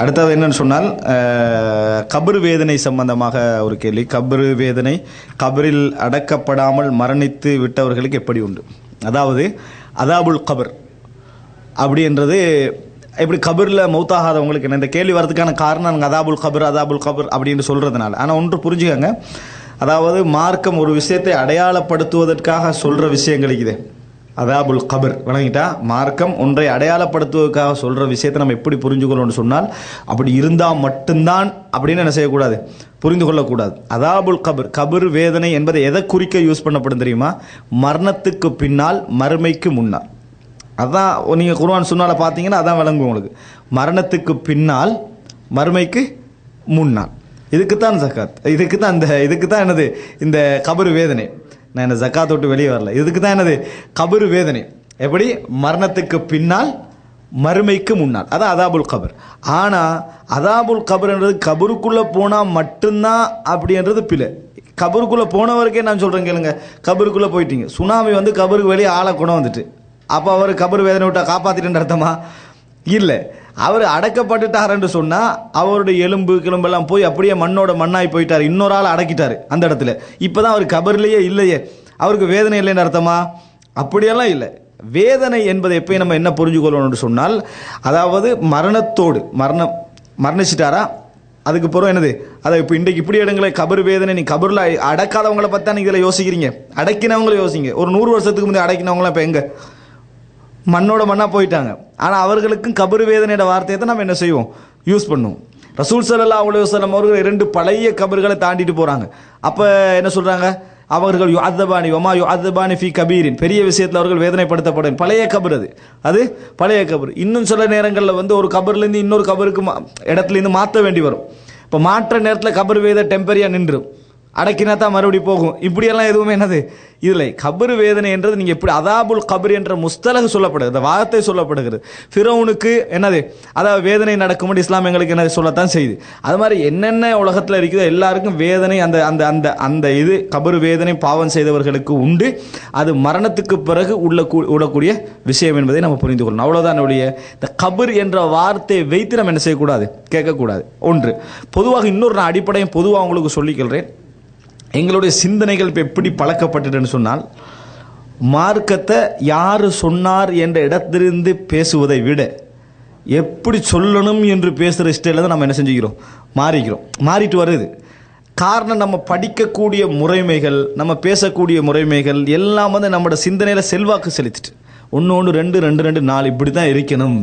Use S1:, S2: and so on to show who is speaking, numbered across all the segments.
S1: அடுத்தது என்னன்னு சொன்னால் கபர் வேதனை சம்பந்தமாக ஒரு கேள்வி. கபர் வேதனை கபரில் அடக்கப்படாமல் மரணித்து விட்டவர்களுக்கு எப்படி உண்டு? அதாவது அதாபுல் கபர். அப்படின்றது இப்படி கபரில் மௌத்தாகாதவங்களுக்கு என்ன இந்த கேள்வி வரதுக்கான காரணம் நாங்கள் அதாபுல் கபர் அதாபுல் கபர் அப்படின்னு சொல்கிறதுனால ஆனால் ஒன்று புரிஞ்சுக்கங்க. அதாவது மார்க்கம் ஒரு விஷயத்தை அடையாளப்படுத்துவதற்காக சொல்கிற விஷயங்கள் இருக்குது அதாபுல் கபர் வணங்கிட்டா. மார்க்கம் ஒன்றை அடையாளப்படுத்துவதற்காக சொல்கிற விஷயத்தை நம்ம எப்படி புரிஞ்சுக்கணும்னு சொன்னால் அப்படி இருந்தால் மட்டும்தான் அப்படின்னு என்ன செய்யக்கூடாது? புரிந்து கொள்ளக்கூடாது அதாபுல் கபர் கபர் வேதனை என்பதை எதை குறிக்க யூஸ் பண்ணப்படும் தெரியுமா? மரணத்துக்கு பின்னால் மறுமைக்கு முன்னால். அதான் நீங்கள் குருவான் சொன்னால பார்த்தீங்கன்னா அதான் விளங்கும் உங்களுக்கு. மரணத்துக்கு பின்னால் மறுமைக்கு முன்னால். இதுக்கு தான் ஜக்காத் இதுக்கு தான் இந்த இதுக்கு தான் என்னது? இந்த கபர் வேதனை. நான் என்ன ஜக்காத் தொட்டு வெளியே வரல. இதுக்கு தான் என்னது? கபரு வேதனை. எப்படி? மரணத்துக்கு பின்னால் மறுமைக்கு முன்னால். அதான் அதாபுல் கபர். ஆனால் அதாபுல் கபர்ன்றது கபருக்குள்ளே போனால் மட்டும்தான் அப்படின்றது பிழை. கபருக்குள்ளே போனவருக்கே நான் சொல்கிறேன் கேளுங்க. கபருக்குள்ளே போயிட்டீங்க. சுனாமி வந்து கபருக்கு வெளியே ஆளை குணம் வந்துட்டு. அப்போ அவர் கபர் வேதனை விட்டால் காப்பாற்றிட்டு அர்த்தமா? இல்லை. அவர் அடக்கப்பட்டுட்டாருன்னு சொன்னால் அவருடைய எலும்பு கிளம்பெல்லாம் போய் அப்படியே மண்ணோட மண்ணாய் போயிட்டார். இன்னொரு ஆள் அடக்கிட்டார் அந்த இடத்துல. இப்போ தான் அவர் கபர்லேயே இல்லையே. அவருக்கு வேதனை இல்லைன்னு அர்த்தமா? அப்படியெல்லாம் இல்லை. வேதனை என்பதை எப்பயும் நம்ம என்ன புரிஞ்சுக்கொள்ளணும்னு சொன்னால் அதாவது மரணத்தோடு மரணம் மரணிச்சிட்டாரா? அதுக்கு பிறகு என்னது? அதை இப்போ இன்றைக்கு இப்படி இடங்களை கபர் வேதனை நீ கபரில் அடக்காதவங்கள பார்த்தா நீங்கள் இதில் யோசிக்கிறீங்க? அடக்கினவங்கள யோசிங்க. ஒரு நூறு வருஷத்துக்கு முந்தைய அடக்கினவங்களாம் இப்போ எங்கே? மண்ணோட மண்ணாக போயிட்டாங்க. ஆனால் அவர்களுக்கும் கபர் வேதனையோட வார்த்தையை தான் நம்ம என்ன செய்வோம்? யூஸ் பண்ணுவோம். ரசூல் சல்லா அலைஹி அவர்கள் இரண்டு பழைய கபர்களை தாண்டிட்டு போகிறாங்க அப்போ என்ன சொல்கிறாங்க அவர்கள் யு அத்தபானி ஒமா யு அத்தபானி ஃபி கபீரின். பெரிய விஷயத்தில் அவர்கள் வேதனைப்படுத்தப்படும். பழைய கபர் அது. அது பழைய கபர். இன்னும் சில நேரங்களில் வந்து ஒரு கபர்லேருந்து இன்னொரு கபருக்கு மா- இடத்துலேருந்து மாற்ற வேண்டி வரும். இப்போ மாற்ற நேரத்தில் கபர் வேத டெம்பரியாக நின்றும். அடக்கினா தான் மறுபடியும் போகும். இப்படியெல்லாம் எதுவுமே என்னது? இதில் கபர் வேதனை என்றது நீங்கள் எப்படி அதாபுல் கபர் என்ற முஸ்தலகு சொல்லப்படுது. இந்த வார்த்தை சொல்லப்படுகிறது. ஃபிரோனுக்கு என்னது? அதாவது வேதனை நடக்கும் இஸ்லாம் எங்களுக்கு என்னது சொல்லத்தான் செய்யுது. அது மாதிரி என்னென்ன உலகத்தில் இருக்குதோ எல்லாருக்கும் வேதனை அந்த அந்த அந்த அந்த இது கபர் வேதனை பாவம் செய்தவர்களுக்கு உண்டு. அது மரணத்துக்கு பிறகு உள்ள கூ- உள்ளக்கூடிய விஷயம் என்பதை நம்ம புரிந்து கொள்ளணும். அவ்வளோதான் என்னுடைய இந்த கபர் என்ற வார்த்தையை வைத்து நம்ம என்ன செய்யக்கூடாது? கேட்கக்கூடாது. ஒன்று பொதுவாக இன்னொரு நான் அடிப்படையும் பொதுவாக உங்களுக்கு சொல்லிக்கொள்கிறேன் எங்களுடைய சிந்தனைகள் இப்போ எப்படி பழக்கப்பட்டுட்டுன்னு சொன்னால் மார்க்கத்தை யார் சொன்னார் என்ற இடத்திலிருந்து பேசுவதை விட எப்படி சொல்லணும் என்று பேசுகிற ஸ்டைலில் தான் நம்ம என்ன செஞ்சுக்கிறோம்? மாறிக்கிறோம். மாறிட்டு வருது. காரணம் நம்ம படிக்கக்கூடிய முறைமைகள் நம்ம பேசக்கூடிய முறைமைகள் எல்லாம் வந்து நம்மளோட சிந்தனையில் செல்வாக்கு செலுத்திட்டு. ஒன்று ஒன்று ரெண்டு ரெண்டு ரெண்டு நாலு இப்படி தான் இருக்கணும்.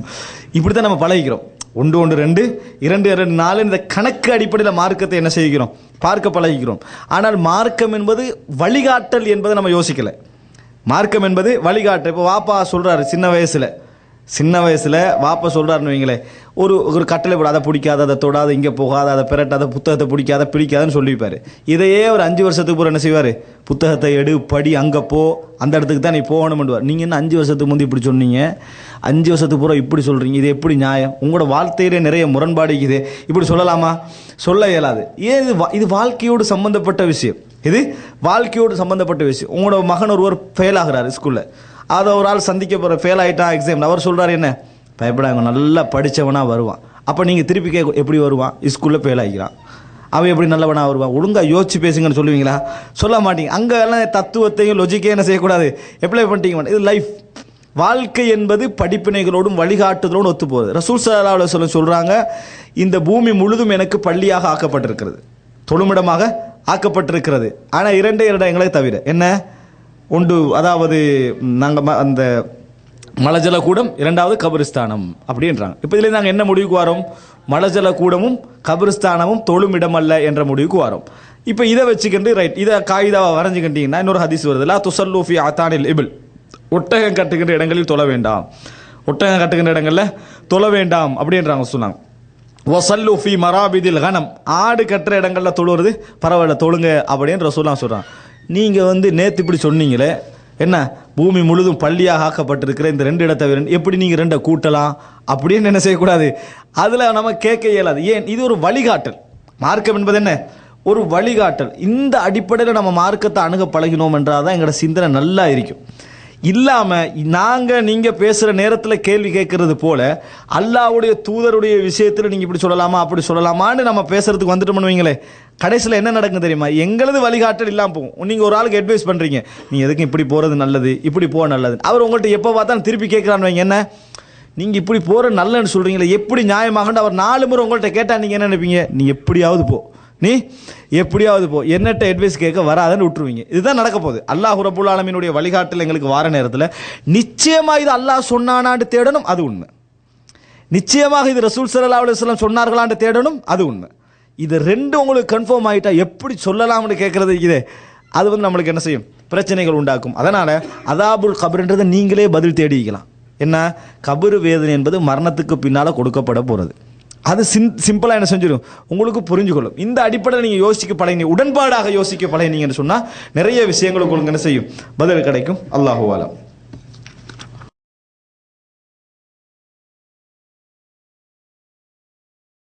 S1: இப்படி தான் நம்ம பழகிக்கிறோம். ஒன்று ஒன்று ரெண்டு இரண்டு இரண்டு நாலு இந்த கணக்கு அடிப்படையில் மார்க்கத்தை என்ன செய்கிறோம்? பார்க்க பழகிக்கிறோம் ஆனால் மார்க்கம் என்பது வழிகாட்டல் என்பதை நம்ம யோசிக்கலை. மார்க்கம் என்பது வழிகாட்டல். இப்போ வாப்பா சொல்கிறாரு சின்ன வயசில். சின்ன வயசில் வாப்பா சொல்கிறாருன்னு வைங்களேன் ஒரு ஒரு கட்டளை போட அதை பிடிக்காத அதை தொடாத இங்கே போகாத அதை பிறட்டாத புத்தகத்தை பிடிக்காத பிடிக்காதன்னு சொல்லிப்பார். இதையே ஒரு அஞ்சு வருஷத்துக்கு பிறகு என்ன செய்வார்? புத்தகத்தை எடு படி அங்கே போ அந்த இடத்துக்கு தான் நீ போகணும்னுவார் நீங்கள் என்ன அஞ்சு வருஷத்துக்கு முந்தி இப்படி சொன்னீங்க? அஞ்சு வருஷத்துக்கு பூரா இப்படி சொல்கிறீங்க இது எப்படி நியாயம்? உங்களோட வாழ்க்கையிலே நிறைய முரண்பாடு இருக்குது. இப்படி சொல்லலாமா? சொல்ல இயலாது. ஏன் இது வா- இது வாழ்க்கையோடு சம்மந்தப்பட்ட விஷயம்? இது வாழ்க்கையோடு சம்மந்தப்பட்ட விஷயம். உங்களோட மகன் ஒருவர் ஃபெயில் ஆகிறார் ஸ்கூலில் அதை ஒரு ஆள் சந்திக்க போகிற ஃபெயில் ஆகிட்டான் எக்ஸாம் அவர் சொல்கிறார் என்ன? பயப்படாங்க நல்லா படித்தவனாக வருவான். அப்போ நீங்கள் திருப்பி கேட்க எப்படி வருவான்? ஸ்கூலில் ஃபெயில் ஆகிக்கிறான் அவன் எப்படி நல்லவனா வருவான்? ஒழுங்காக யோசிச்சு பேசுங்கன்னு சொல்லுவீங்களா? சொல்ல மாட்டீங்க. அங்கே எல்லாம் தத்துவத்தையும் லொஜிக்கையும் என்ன செய்யக்கூடாது? எப்ளை பண்ணிட்டீங்க இது லைஃப் வாழ்க்கை என்பது படிப்பினைகளோடும் வழிகாட்டுதலோடும் ஒத்து போகுது ரசூல் சலாவில் சொல்ல சொல்கிறாங்க இந்த பூமி முழுதும் எனக்கு பள்ளியாக ஆக்கப்பட்டிருக்கிறது. தொழுமிடமாக ஆக்கப்பட்டிருக்கிறது. ஆனால் இரண்டே இரண்டு எங்களை தவிர. என்ன? ஒன்று அதாவது நாங்கள் அந்த மலஜல கூடம் இரண்டாவது கபிரிஸ்தானம் அப்படின்றாங்க. இப்போ இதில் நாங்கள் என்ன முடிவுக்கு வரோம்? மலஜல கூடமும் கபிரிஸ்தானமும் தொழுமிடம் அல்ல என்ற முடிவுக்கு வரோம். இப்போ இதை வச்சுக்கிட்டு ரைட் இதை காகிதாவை வரைஞ்சிக்கிட்டீங்கன்னா இன்னொரு ஹதீஸ் வருது. லா துசல்லூஃபி ஆத்தானில் இபில். ஒட்டகம் கட்டுகின்ற இடங்களில் தொழ வேண்டாம். ஒட்டகம் கட்டுகின்ற இடங்களில் தொழ வேண்டாம் அப்படின்றாங்க சொன்னாங்க. ஒசல்லுஃபி மராபிதில் கனம். ஆடு கட்டுற இடங்களில் தொழுவது பரவாயில்ல தொழுங்க அப்படின்னு ரசூலாம் சொல்கிறான் நீங்கள் வந்து நேற்று இப்படி சொன்னீங்களே என்ன பூமி முழுதும் பள்ளியாக ஆக்கப்பட்டிருக்கிற இந்த ரெண்டு இடத்தை எப்படி நீங்கள் ரெண்டை கூட்டலாம்? அப்படின்னு என்ன செய்யக்கூடாது? அதில் நம்ம கேட்க இயலாது. ஏன்? இது ஒரு வழிகாட்டல். மார்க்கம் என்பது என்ன? ஒரு வழிகாட்டல். இந்த அடிப்படையில் நம்ம மார்க்கத்தை அணுக பழகினோம் என்றால் தான் எங்களோட சிந்தனை நல்லா இருக்கும். இல்லாமல் நாங்கள் நீங்கள் பேசுகிற நேரத்தில் கேள்வி கேட்கறது போல அல்லாஹ்வுடைய தூதருடைய விஷயத்தில் நீங்கள் இப்படி சொல்லலாமா அப்படி சொல்லலாமான்னு நம்ம பேசுகிறதுக்கு வந்துட்டு பண்ணுவீங்களே கடைசியில் என்ன நடக்கும் தெரியுமா? எங்களது வழிகாட்டல் இல்லாமல் போகும். நீங்கள் ஒரு ஆளுக்கு அட்வைஸ் பண்ணுறீங்க நீங்கள் எதுக்கு இப்படி போகிறது நல்லது? இப்படி போக நல்லது அவர் உங்கள்கிட்ட எப்போ பார்த்தாலும் திருப்பி கேட்குறான்னு வைங்க என்ன? நீங்கள் இப்படி போகிற நல்லன்னு சொல்கிறீங்களே எப்படி நியாயமாகன்னு அவர் நாலு முறை உங்கள்கிட்ட கேட்டால் நீங்கள் என்ன நினைப்பீங்க? நீ எப்படியாவது போ. நீ எப்படியாவது போ. என்னட்ட அட்வைஸ் கேட்க வராதன்னு விட்டுருவீங்க. இதுதான் நடக்க போகுது. அல்லாஹ் ரபுல் ஆலமீனுடைய வழிகாட்டில் எங்களுக்கு வார நேரத்தில் நிச்சயமாக இது அல்லாஹ் சொன்னானான்னு தேடணும் அது உண்மை. நிச்சயமாக இது ரசூல் சல்லா அலுவலம் சொன்னார்களான்னு தேடணும் அது உண்மை. இது ரெண்டு உங்களுக்கு கன்ஃபார்ம் ஆகிட்டா எப்படி சொல்லலாம்னு கேட்குறது இதே. அது வந்து நம்மளுக்கு என்ன செய்யும்? பிரச்சனைகள் உண்டாக்கும். அதனால் அதாபுல் கபருன்றதை நீங்களே பதில் தேடிக்கலாம் என்ன? கபரு வேதனை என்பது மரணத்துக்கு பின்னால் கொடுக்கப்பட போகிறது அது சிம் சிம்பிளாக என்ன செஞ்சிடும் உங்களுக்கு புரிஞ்சுக்கொள்ளும். இந்த அடிப்படையில் நீங்கள் யோசிக்க பழகினீங்க உடன்பாடாக யோசிக்க பழகினீங்கன்னு சொன்னால் நிறைய விஷயங்களுக்கு உங்களுக்கு என்ன செய்யும்? பதில் கிடைக்கும். அல்லாஹுவாலம்